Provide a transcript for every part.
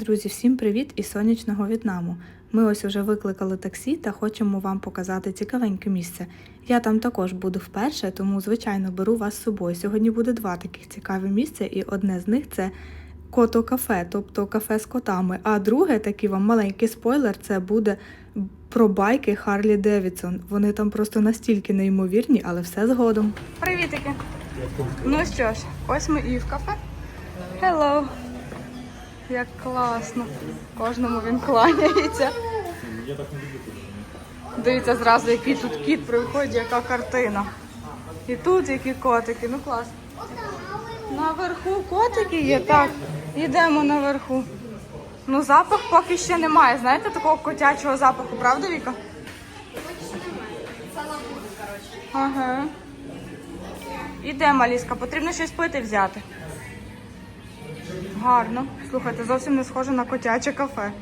Друзі, всім привіт із сонячного В'єтнаму. Ми ось уже викликали таксі та хочемо вам показати цікавеньке місце. Я там також буду вперше, тому звичайно беру вас з собою. Сьогодні буде два таких цікаві місця, і одне з них це кото кафе, тобто кафе з котами. А друге, такий вам маленький спойлер, це буде про байки Харлі Девідсон. Вони там просто настільки неймовірні, але все згодом. Привітики! Ну що ж, ось ми і в кафе. Hello! Як класно. Кожному він кланяється. Дивіться зразу, який тут кіт при вході, яка картина. І тут які котики, ну клас. Наверху котики є, так. Йдемо наверху. Ну, запах поки ще немає. Знаєте, такого котячого запаху, правда, Віка? Ага. Ідемо, Аліска, потрібно щось пити взяти. Гарно. Слухайте, зовсім не схоже на котяче кафе.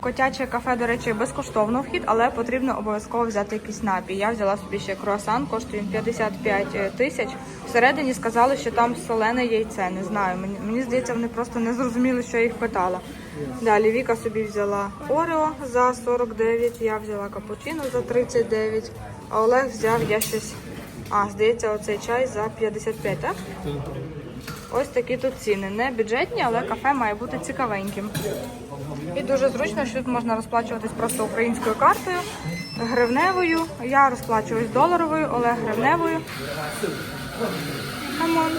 Котяче кафе, до речі, безкоштовно вхід, але потрібно обов'язково взяти якийсь напій. Я взяла собі ще круасан, коштує він 55 тисяч. Всередині сказали, що там солене яйце. Не знаю. Мені, мені здається, вони просто не зрозуміли, що я їх питала. Далі Віка собі взяла Орео за 49, я взяла капучино за 39, а Олег взяв я щось. А, здається, оцей чай за 55, так? Ось такі тут ціни. Не бюджетні, але кафе має бути цікавеньким. І дуже зручно, що тут можна розплачуватись просто українською картою, гривневою. Я розплачуюсь доларовою, Олег гривневою. Камон.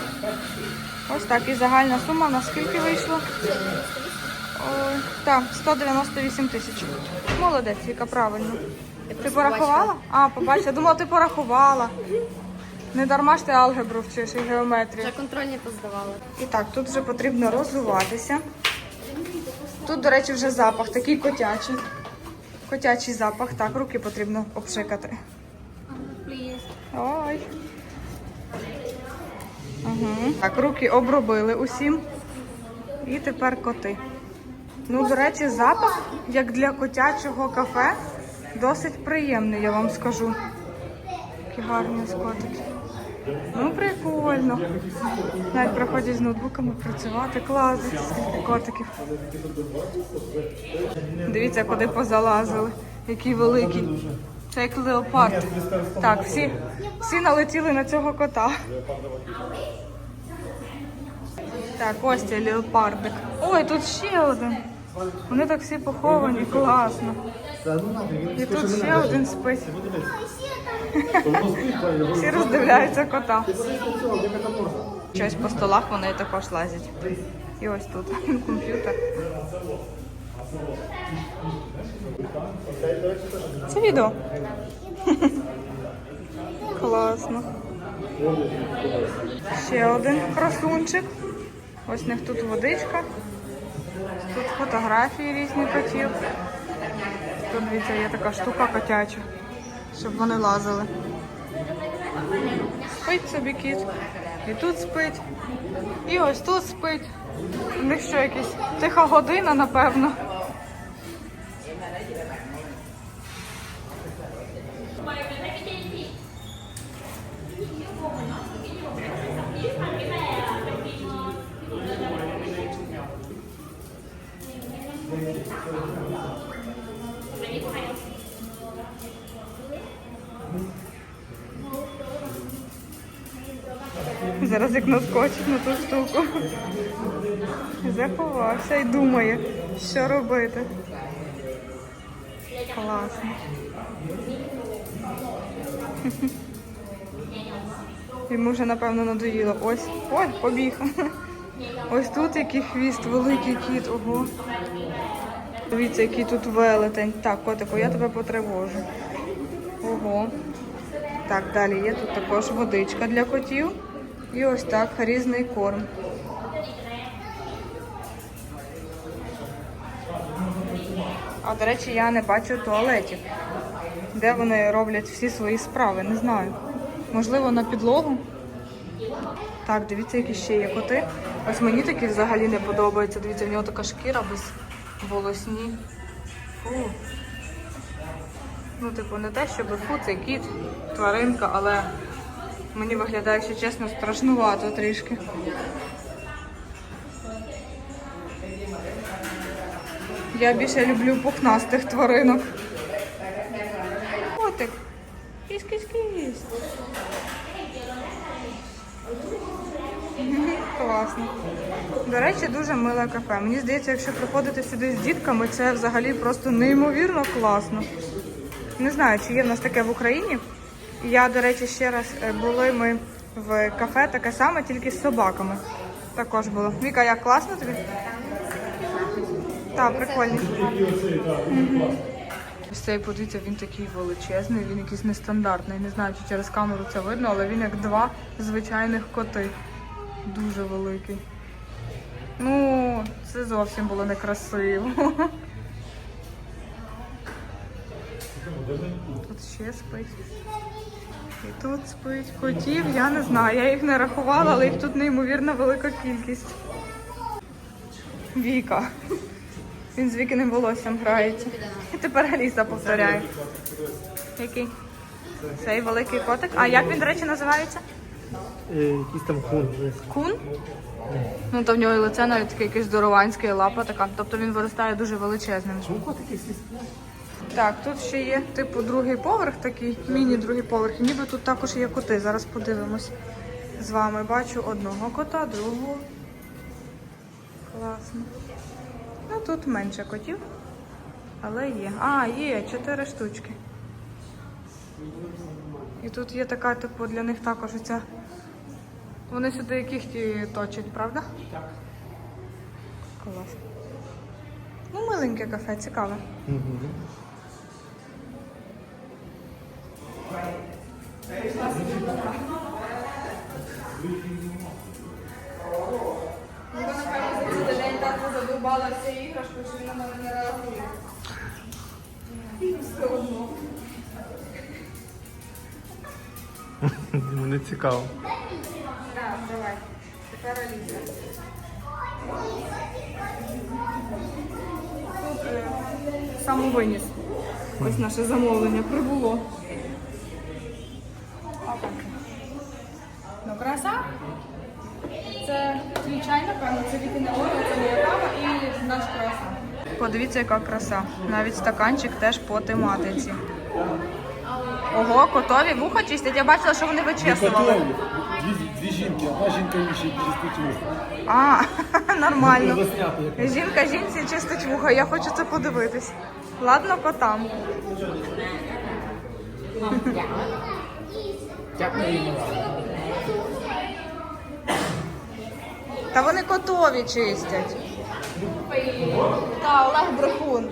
Ось так. І загальна сума на скільки вийшло? Так, 198 тисяч. Молодець, яка правильно. Ти порахувала? А, побачила. Думала, ти порахувала. Не дарма ж ти алгебру вчиш і геометрію. Вже контрольні поздавала. І так, тут вже потрібно розуватися. Тут, до речі, вже запах такий котячий. Котячий запах. Так, руки потрібно обшикати. Ой. Угу. Так, руки обробили усім. І тепер коти. Ну, до речі, запах, як для котячого кафе, досить приємний, я вам скажу. Які гарні котики. Ну, прикольно. Навіть приходять з ноутбуками працювати. Клас, скільки котиків. Дивіться, куди позалазили. Який великий. Це як леопард. Так, всі, всі налетіли на цього кота. Так, ось цей леопардик. Ой, тут ще один. Вони так всі поховані, класно. І тут ще один спить. Всі роздивляються кота. Щось по столах вони також лазять. І ось тут комп'ютер. Це відео. Класно. Ще один красунчик. Ось в них тут водичка. Тут фотографії різні котів. Тут дивіться, є така штука котяча, щоб вони лазили. Спить собі кіт. І тут спить. І ось тут спить. У них що якась тиха година, напевно. Зараз як наскочить на ту штуку. Заховався і думає, що робити. Класно. Йому вже, напевно, надоїло. Ось. Ой, побіг. Ось тут який хвіст, великий кіт, ого. Дивіться, який тут велетень. Так, котику, я тебе потривожу. Ого. Так, далі є тут також водичка для котів. І ось так різний корм. А до речі, я не бачу туалетів, де вони роблять всі свої справи. Не знаю. Можливо, на підлогу. Так, дивіться, які ще є коти. Ось мені такі взагалі не подобаються. Дивіться, в нього така шкіра без волосні. Фу. Ну, типу, не те, щоб фу, це кіт, тваринка, але мені виглядає, якщо чесно, страшнувато трішки. Я більше люблю пухнастих тваринок. Котик. Кісь-кісь-кісь. Класно. До речі, дуже миле кафе. Мені здається, якщо приходити сюди з дітками, це взагалі просто неймовірно класно. Не знаю, чи є в нас таке в Україні. Я, до речі, ще раз е, були ми в кафе таке саме, тільки з собаками. Також було. Віка, як класно тобі? Так, прикольно. Мгм. Ось цей, подивіться, він такий величезний, він якийсь нестандартний. Не знаю, чи через камеру це видно, але він як два звичайних коти. Дуже великий. Ну, це зовсім було некрасиво. Тут ще спить. І тут спить. Котів, я не знаю. Я їх не рахувала, але їх тут неймовірно велика кількість. Віка. Він з вікиним волоссям грається. І тепер Аліса повторяє. Який? Цей великий котик. А як він, до речі, називається? Е, Якийсь там хун. Кун? Ну, то в нього і лице навіть таке якесь здорованське, і лапа така. Тобто він виростає дуже величезним. Чому котики Так, тут ще є типу другий поверх, такий міні-другий поверх. Ніби тут також є коти. Зараз подивимось. З вами бачу одного кота, другого. Класно. Ну тут менше котів. Але є. А, є, чотири штучки. І тут є така, типу, для них також оця. Вони сюди кіхті точать, правда? Так. Клас. Ну, миленьке кафе, цікаве. Угу. Йому не цікаво. Так, давай. Тепер Аліса. Тут е, самовиніс. Ось наше замовлення прибуло. Опа. Ну, краса. Це твій чай, напевно, це вікіне оро, це моя кава і наш краса. Подивіться, яка краса. Навіть стаканчик теж по тематиці. Ого, котові вуха чистять. Я бачила, що вони вичесували. Дві, дві жінки, одна жінка і ще чистить вуха. А, нормально. Засняти як. Жінка жінці чистить вуха, я хочу це подивитись. Ладно, котам. Дякую. Та вони котові чистять. Та Олег брехун.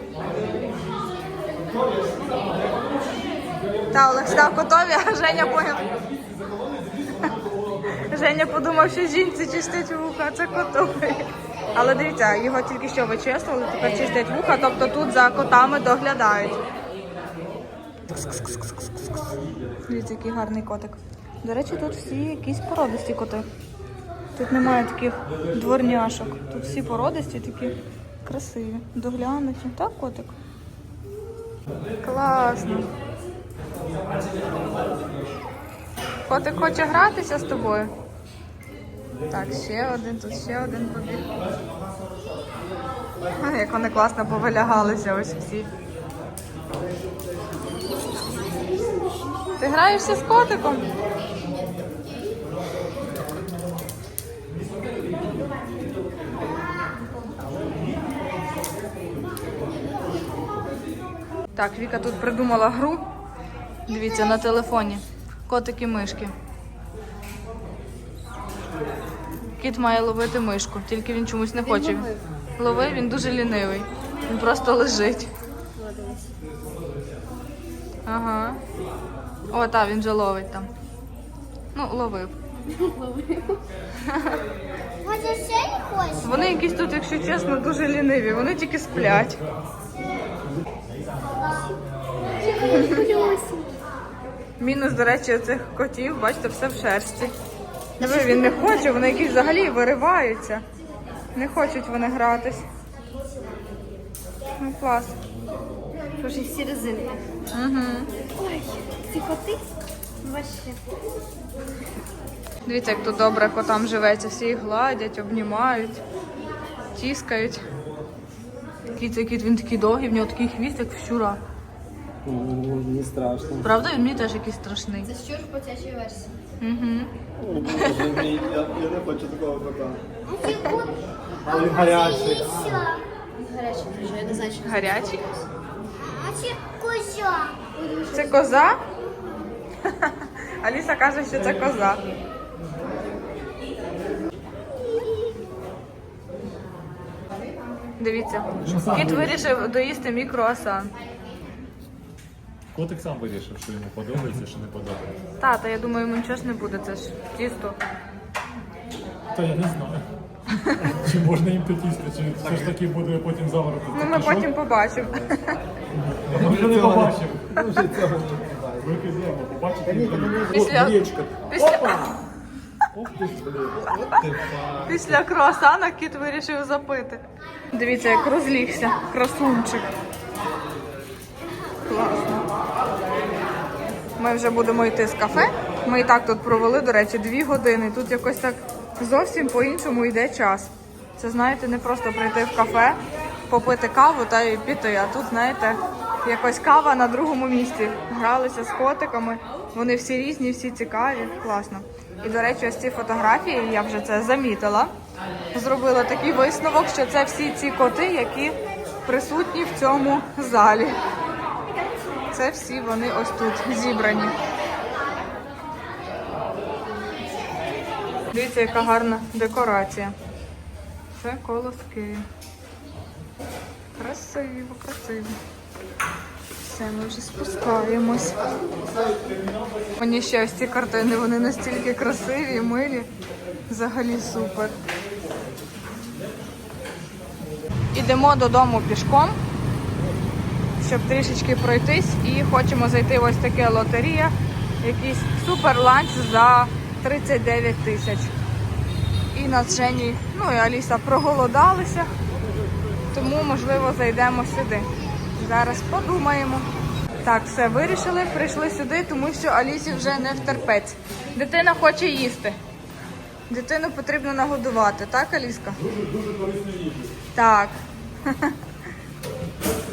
Та Олег став котові, а Женя поняв. Женя подумав, що жінці чистять вуха, це котові. Але дивіться, його тільки що вичислили, тепер чистять вуха, тобто тут за котами доглядають. Дивіться, який гарний котик. До речі, тут всі якісь породисті коти. Тут немає таких дворняшок. Тут всі породисті такі красиві, доглянуті. Так, котик? Класно. Котик хоче гратися з тобою. Так, ще один, тут ще один побіг. Як вони класно повилягалися ось всі. Ти граєшся з котиком? Так, Віка тут придумала гру. Дивіться, на телефоні. Котики мишки. Кіт має ловити мишку, тільки він чомусь не хоче. Ловив, він дуже лінивий. Він просто лежить. Ага. О, так, він вже ловить там. Ну, ловив. Може ще хочеш? Вони якісь тут, якщо чесно, дуже ліниві. Вони тільки сплять. Мінус, до речі, цих котів, бачите, все в шерсті. Диви, він не хоче, вони якісь взагалі вириваються. Не хочуть вони гратись. Ну, клас. Слушай, всі резинки. Угу. Ой, ці коти вообще. Дивіться, як тут добре котам живеться. Всі їх гладять, обнімають, тіскають. цей кіт, він такий довгий, в нього такий хвіст, як в щура. Не страшно. Правда, він мені теж якийсь страшний. Це щур в потячій версії. Угу. Я не хочу такого кота. А Але гарячий. Гарячий я не знаю, що Гарячий. А це коза. Це коза? Аліса каже, що це коза. Дивіться, кіт вирішив доїсти мій круасан. Котик сам вирішив, що йому подобається, що не подобається. Тата, я думаю, йому нічого ж не буде, це ж тісто. Та я не знаю. Чи можна їм те тісто, чи все ж таки буде потім заворот. Ну, ми потім побачимо. Я вже не побачив. Вже цього не буває. Викидаємо, побачите. Після, після, Ох ти ж, блін. От ти фа. після круасана кіт вирішив запити. Дивіться, як розлігся. Красунчик. Класно. Ми вже будемо йти з кафе. Ми і так тут провели, до речі, дві години. Тут якось так зовсім по-іншому йде час. Це, знаєте, не просто прийти в кафе, попити каву та й піти. А тут, знаєте, якось кава на другому місці. Гралися з котиками. Вони всі різні, всі цікаві. Класно. І, до речі, ось ці фотографії, я вже це замітила. Зробила такий висновок, що це всі ці коти, які присутні в цьому залі. Це всі вони ось тут зібрані. Дивіться, яка гарна декорація. Це колоски. Красиво, красиво. Все, ми вже спускаємось. Мені ще ці картини, вони настільки красиві, милі. Взагалі супер. Ідемо додому пішком щоб трішечки пройтись, і хочемо зайти в ось таке лотерія, якийсь супер ланч за 39 тисяч. І на Жені, ну і Аліса проголодалися, тому можливо зайдемо сюди. Зараз подумаємо. Так, все вирішили, прийшли сюди, тому що Алісі вже не втерпець. Дитина хоче їсти. Дитину потрібно нагодувати, так, Аліска? Дуже дуже корисно їжу. Так.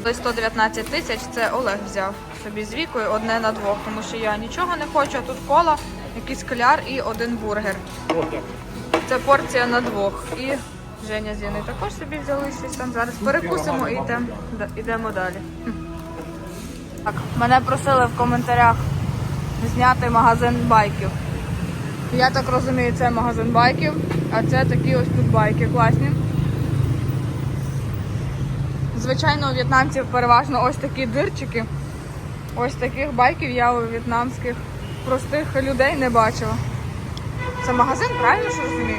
Ось 119 тисяч це Олег взяв собі з вікою одне на двох, тому що я нічого не хочу, а тут кола, якийсь кляр і один бургер. Це порція на двох. І Женя з Яною також собі взяли щось там. Зараз перекусимо і йдемо, йдемо далі. Так, мене просили в коментарях зняти магазин байків. Я так розумію, це магазин байків, а це такі ось тут байки класні. Звичайно, у в'єтнамців переважно ось такі дирчики. Ось таких байків я у в'єтнамських простих людей не бачила. Це магазин, правильно ж розумію?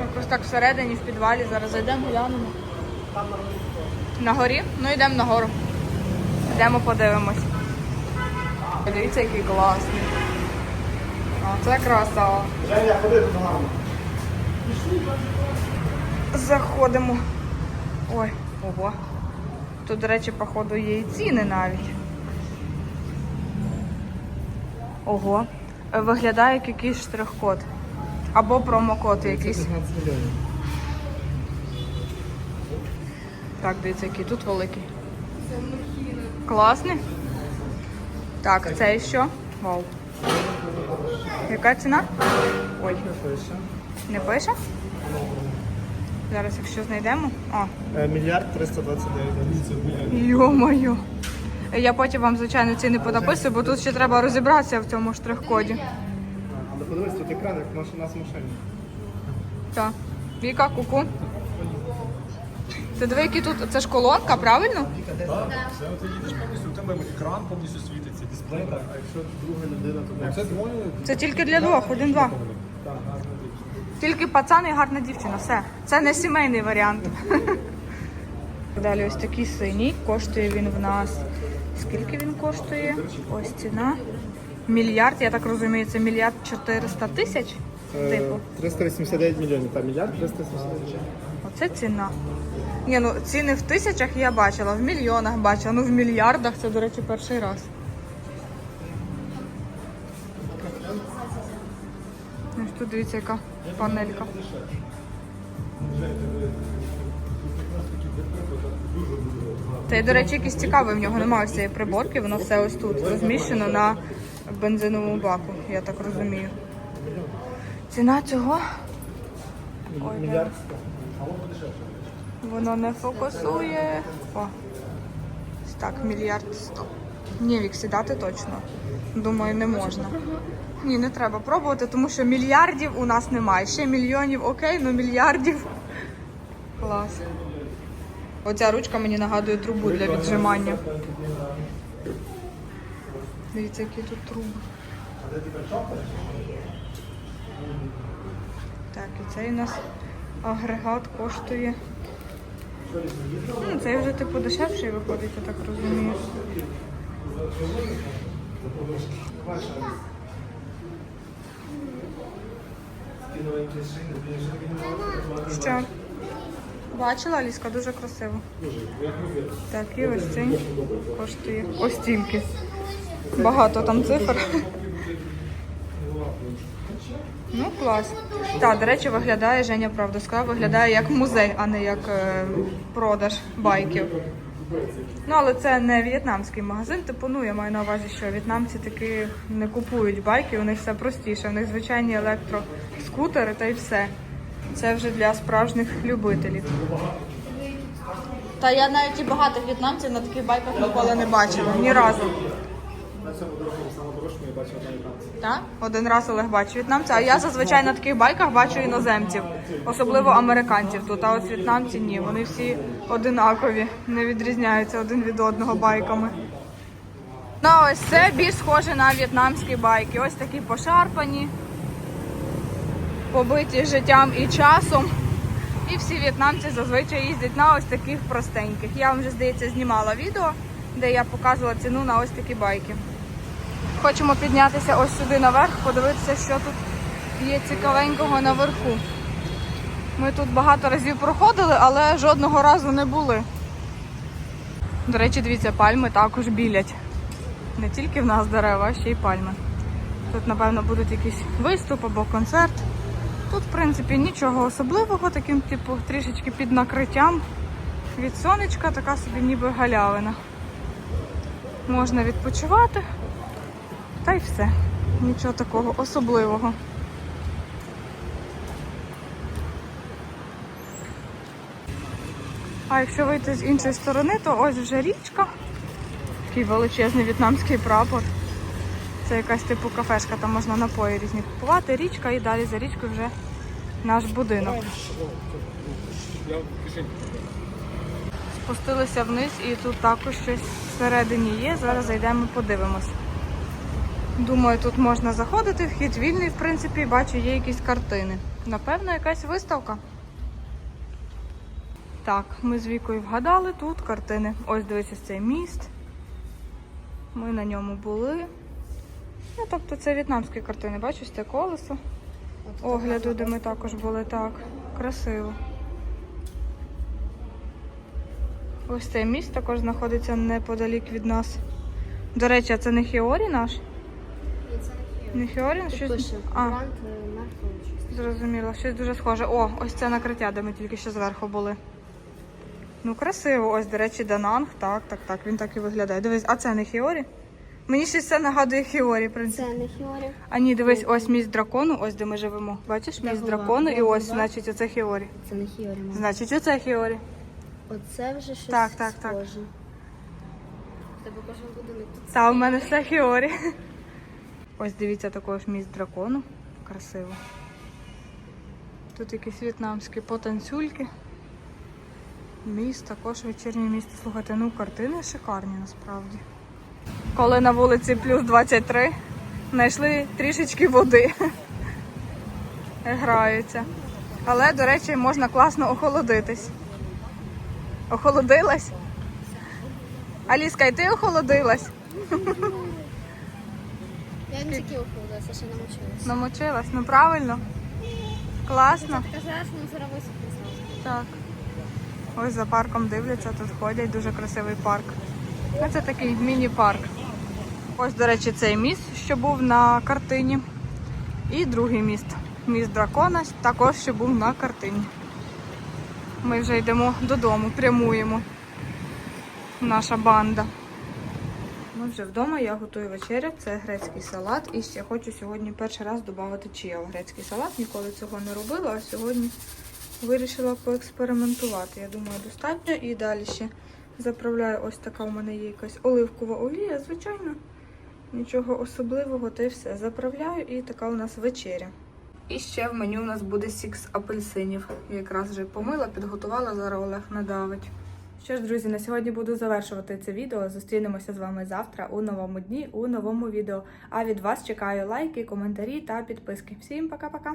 Якось так всередині, в підвалі. Зараз зайдемо, глянемо. На горі? Ну йдемо нагору. Йдемо подивимось. Дивіться, який класний. О, це краса. Женя, ходи тут гарно. Заходимо. Ой, ого. Тут, до речі, походу, є і ціни навіть. Ого. Е, Виглядає як якийсь штрих-код. Або промокод якийсь. Так, дивіться, який тут великий. Класний. Так, це що? Вау. Яка ціна? Ой, не пише? Зараз, якщо знайдемо. О, Е, Мільярд 329. Йо-моє. Я потім вам, звичайно, ціни понаписую, бо тут ще треба розібратися в цьому штрих-коді. Але подивись, тут екран, як у нас в машині. Так. Віка, куку. Це диви, які тут. Це ж колонка, правильно? Так, це ти їдеш повністю, у тебе екран повністю світиться, дисплей. Так. А якщо друга людина, то Це двоє. Це тільки для двох, один-два. Тільки пацан і гарна дівчина. Все. Це не сімейний варіант. Далі ось такий синій. Коштує він в нас. Скільки він коштує? Ось ціна. Мільярд, я так розумію, це мільярд 400 тисяч. Типу. Е, 389 мільйонів, та мільярд 389. Оце ціна. Ні, ну ціни в тисячах я бачила, в мільйонах бачила, ну в мільярдах це, до речі, перший раз. Тут дивіться, яка панелька. Це, до речі, якийсь цікавий, в нього немає цієї приборки, воно все ось тут розміщено на бензиновому баку, я так розумію. Ціна цього. Ой, да. Воно не фокусує. О. Так, мільярд сто. Ні, вік сідати точно. Думаю, не можна. Ні, не треба пробувати, тому що мільярдів у нас немає. Ще мільйонів окей, але мільярдів. Клас. Оця ручка мені нагадує трубу для віджимання. Дивіться, які тут труби. Так, і цей у нас агрегат коштує. Ну, цей вже типу дешевший виходить, я так розумію. Що? Бачила, Аліска, дуже красиво. Так, і ось цей коштує. Ось тільки. Багато там цифр. Ну, клас. Так, до речі, виглядає, Женя правду сказав, виглядає як музей, а не як е, продаж байків. Ну, але це не в'єтнамський магазин, типу, ну, я маю на увазі, що в'єтнамці таки не купують байки, у них все простіше, у них звичайні електроскутери та й все. Це вже для справжніх любителів. Та я навіть і багато в'єтнамців на таких байках ніколи не бачила, ні разу. Так? Один раз Олег бачив в'єтнамця, а я зазвичай на таких байках бачу іноземців, особливо американців тут. А от в'єтнамці ні, вони всі одинакові, не відрізняються один від одного байками. Ну, ось це більш схоже на в'єтнамські байки. Ось такі пошарпані, побиті життям і часом. І всі в'єтнамці зазвичай їздять на ось таких простеньких. Я вам вже, здається, знімала відео, де я показувала ціну на ось такі байки. Хочемо піднятися ось сюди наверх, подивитися, що тут є цікавенького наверху. Ми тут багато разів проходили, але жодного разу не були. До речі, дивіться, пальми також білять. Не тільки в нас дерева, а ще й пальми. Тут, напевно, будуть якийсь виступ або концерт. Тут, в принципі, нічого особливого, таким, типу, трішечки під накриттям. Від сонечка така собі ніби галявина. Можна відпочивати. Та й все. Нічого такого особливого. А якщо вийти з іншої сторони, то ось вже річка. Такий величезний в'єтнамський прапор. Це якась типу кафешка, там можна напої різні купувати. Річка і далі за річкою вже наш будинок. Спустилися вниз і тут також щось всередині є. Зараз зайдемо, подивимось. Думаю, тут можна заходити, вхід вільний, в принципі, бачу, є якісь картини. Напевно, якась виставка. Так, ми з Вікою вгадали тут картини. Ось дивися цей міст. Ми на ньому були. Ну, тобто це в'єтнамські картини, бачиш, це колесо. Огляду, де ми також були так. Красиво. Ось цей міст також знаходиться неподалік від нас. До речі, а це не Хіорі наш? Не Хіорі? Щось... Пише. А, е, щось. зрозуміло, щось дуже схоже. О, ось це накриття, де ми тільки що зверху були. Ну, красиво. Ось, до речі, Дананг. Так, так, так, він так і виглядає. Дивись, а це не Хіорі? Мені щось це нагадує Хіорі, в принципі. Це не Хіорі. А ні, дивись, ось міст дракону, ось де ми живемо. Бачиш, міст Дагова. дракону, і ось, Дагова. значить, оце Хіорі. Це не Хіорі, мабуть. Значить, оце Хіорі. Оце вже щось Так, так, так. схоже. В Тебе кожен будинок. Та у мене все Хіорі. Ось дивіться також міст дракону. Красиво. Тут якісь в'єтнамські потанцюльки. Міст, також вечірнє місто. Слухайте, ну картини шикарні насправді. Коли на вулиці плюс 23, знайшли трішечки води. Граються. Але, до речі, можна класно охолодитись. Охолодилась? Аліска, і ти охолодилась? Я не тільки охолодилася, ще намочилася. Намочилась? Ну правильно. Класно. Казала, що не зараз. Так. Ось за парком дивляться, тут ходять, дуже красивий парк. Ну, Це такий міні-парк. Ось, до речі, цей міст, що був на картині. І другий міст. Міст дракона, також що був на картині. Ми вже йдемо додому, прямуємо. наша банда. Ми вже вдома, я готую вечерю. Це грецький салат. І ще хочу сьогодні перший раз додати чия грецький салат. Ніколи цього не робила, а сьогодні вирішила поекспериментувати. Я думаю, достатньо. І далі ще заправляю ось така у мене є якась оливкова олія, звичайно. Нічого особливого, та й все. Заправляю і така у нас вечеря. І ще в меню у нас буде сік з апельсинів. Якраз вже помила, підготувала, зараз Олег надавить. Що ж, друзі, на сьогодні буду завершувати це відео. Зустрінемося з вами завтра у новому дні, у новому відео. А від вас чекаю лайки, коментарі та підписки. Всім пока-пока!